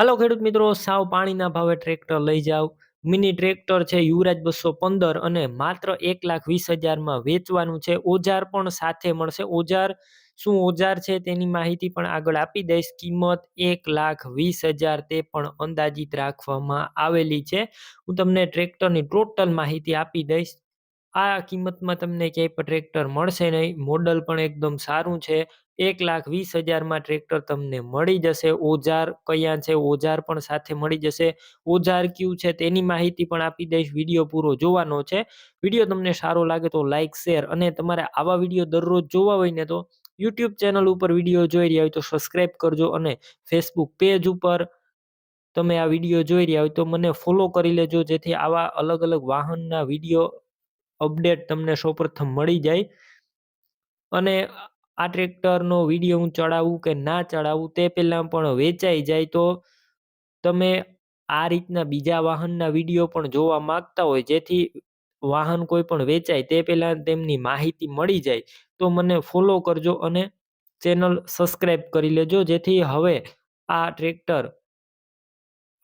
હાલો ખેડૂત મિત્રો, સાવ પાણીના ભાવે ટ્રેક્ટર લઈ જાવ મિની ટ્રેક્ટર છે યુવરાજ બસો પંદર અને માત્ર એક લાખ વીસ હજારમાં વેચવાનું છે. ઓજાર પણ સાથે મળશે. ઓજાર શું ઓજાર છે તેની માહિતી પણ આગળ આપી દઈશ. કિંમત એક લાખ વીસ હજાર તે પણ અંદાજિત રાખવામાં આવેલી છે. હું તમને ટ્રેક્ટરની ટોટલ માહિતી આપી દઈશ. આ કિંમતમાં તમને ક્યાંય પણ ટ્રેક્ટર મળશે નહીં. મોડલ પણ એકદમ સારું છે. એક લાખ વીસ હજારમાં ટ્રેક્ટર તમને મળી જશે. ઓજાર કયા છે? ઓજાર પણ સાથે મળી જશે. ઓજાર કયું છે? તેની માહિતી પણ આપી દઈશ. વીડિયો પૂરો જોવાનો છે. વીડિયો તમને સારો લાગે તો લાઇક શેર અને તમારે આવા વીડિયો દરરોજ જોવા હોય ને તો યુટ્યુબ ચેનલ ઉપર વીડિયો જોઈ રહ્યા હોય તો સબસ્ક્રાઈબ કરજો અને ફેસબુક પેજ ઉપર તમે આ વીડિયો જોઈ રહ્યા હોય તો મને ફોલો કરી લેજો. જેથી આવા અલગ અલગ વાહનના વીડિયો અપડેટ તમને સૌપ્રથમ મળી જાય. અને આ ટ્રેક્ટરનો વીડિયો હું ચડાવું કે ના ચડાવું તે પહેલાં પણ વેચાઈ જાય તો તમે આ રીતના બીજા વાહનના વીડિયો પણ જોવા માંગતા હોય જેથી વાહન કોઈ પણ વેચાય તે પહેલાં તેમની માહિતી મળી જાય. તો મને ફોલો કરજો અને ચેનલ સબસ્ક્રાઈબ કરી લેજો જેથી હવે આ ટ્રેક્ટર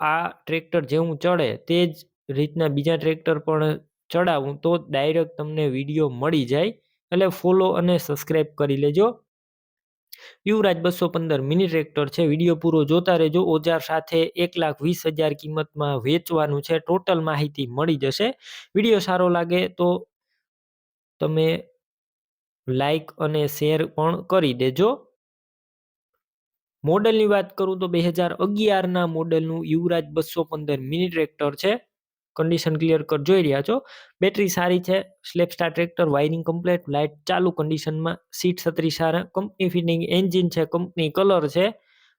આ ટ્રેક્ટર જેવું ચડે તે જ રીતના બીજા ટ્રેક્ટર પણ ચડાવું તો ડાયરેક્ટ તમને વીડિયો મળી જાય. એટલે ફોલો અને સબસ્ક્રાઈબ કરી લેજો. યુવરાજ બસો પંદર મિની ટ્રેક્ટર છે. વીડિયો પૂરો જોતા રહેજો. ઓજાર સાથે એક લાખ વીસ હજાર કિંમતમાં વેચવાનું છે. ટોટલ માહિતી મળી જશે. વીડિયો સારો લાગે તો તમે લાઈક અને શેર પણ કરી દેજો. મોડલની વાત કરું તો બે હજાર અગિયારના મોડલનું યુવરાજ બસો પંદર મિની ટ્રેક્ટર છે. કન્ડિશન ક્લિયર કર, જોઈ રહ્યા છો. બેટરી સારી છે slap star tractor wiring complete light ચાલુ કન્ડિશનમાં સીટ છત્રી સારા કંપની ફિટિંગ એન્જિન છે કંપની કલર છે.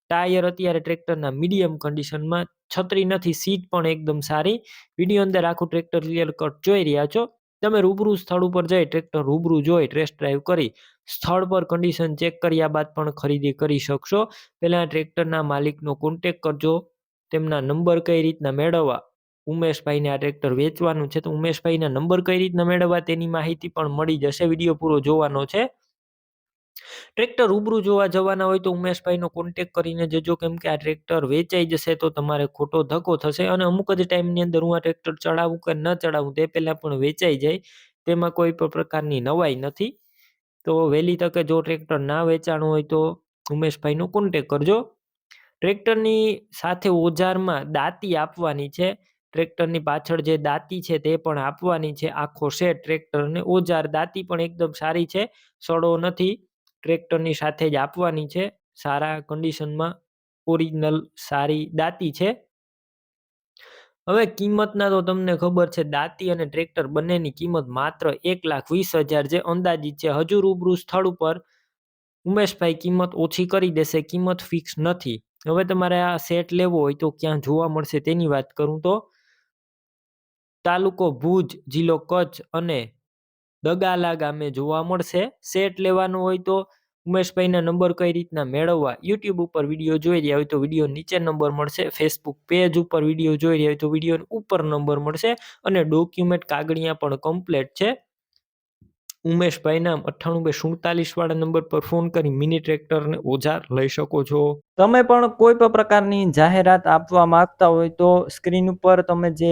ટાયર અત્યારે ટ્રેક્ટરના મીડિયમ કન્ડિશનમાં છત્રી નથી સીટ પણ એકદમ સારી. વીડિયો અંદર આખું ટ્રેક્ટર ક્લિયર કટ જોઈ રહ્યા છો. તમે રૂબરૂ સ્થળ ઉપર જઈ ટ્રેક્ટર રૂબરૂ જોઈ ટેસ્ટ ડ્રાઈવ કરી, સ્થળ પર કન્ડિશન ચેક કર્યા બાદ પણ ખરીદી કરી શકશો. પહેલાં ટ્રેક્ટરના માલિકનો કોન્ટેક કરજો, તેમના નંબર કઈ રીતના મેળવવા ઉમેશભાઈને આ ટ્રેક્ટર વેચવાનું છે તો ઉમેશભાઈના નંબર કઈ રીતના મેળવવા તેની માહિતી પણ મળી જશે. વીડિયો પૂરો જોવાનો છે. ટ્રેક્ટર રૂબરૂ જોવા જવાના હોય તો ઉમેશભાઈનો કોન્ટેક કરીને જજો કેમ કે આ ટ્રેક્ટર વેચાઈ જશે તો તમારે ખોટો ધક્કો થશે અને અમુક જ ટાઈમની અંદર હું આ ટ્રેક્ટર ચડાવું કે ન ચડાવું તે પહેલાં પણ વેચાઈ જાય. તેમાં કોઈ પણ પ્રકારની નવાઈ નથી. તો વહેલી તકે જો ટ્રેક્ટર ના વેચાણું હોય તો ઉમેશભાઈનો કોન્ટેક કરજો. ટ્રેક્ટરની સાથે ઓજારમાં દાંતી આપવાની છે. ટ્રેક્ટરની પાછળ જે દાંતી છે તે પણ આપવાની છે. આખો સેટ ટ્રેક્ટરને ઓજાર દાંતી પણ એકદમ સારી છે. સડો નથી, ટ્રેક્ટરની સાથે જ આપવાની છે. સારા કન્ડિશનમાં ઓરિજિનલ સારી દાંતી છે. હવે કિંમતના તો તમને ખબર છે, દાંતી અને ટ્રેક્ટર બંનેની કિંમત માત્ર એક લાખ વીસ હજાર જે અંદાજિત છે. હજુ રૂબરૂ સ્થળ ઉપર ઉમેશભાઈ કિંમત ઓછી કરી દેશે, કિંમત ફિક્સ નથી. હવે તમારે આ સેટ લેવો હોય તો ક્યાં જોવા મળશે તેની વાત કરું તો. તાલુકો ભુજ, જિલ્લો કચ્છ અને દગાલા ગામે જોવા મળશે. સેટ લેવાનું હોય તો ઉમેશભાઈના નંબર કઈ રીતના મેળવવા? યુટ્યુબ ઉપર વીડિયો જોઈ રહ્યા હોય તો વીડિયો નીચે નંબર મળશે. ફેસબુક પેજ ઉપર વીડિયો જોઈ રહ્યા હોય તો વીડિયો ઉપર નંબર મળશે. અને ડોક્યુમેન્ટ કાગળિયા પણ કમ્પ્લેટ છે. ઉમેશભાઈના અઠ્ઠાણું બે સુડતાલીસ વાળા નંબર પર ફોન કરી મિની ટ્રેક્ટરને ઓજાર લઈ શકો છો. તમે પણ કોઈ પણ પ્રકારની જાહેરાત આપવા માંગતા હોય તો સ્ક્રીન ઉપર તમે જે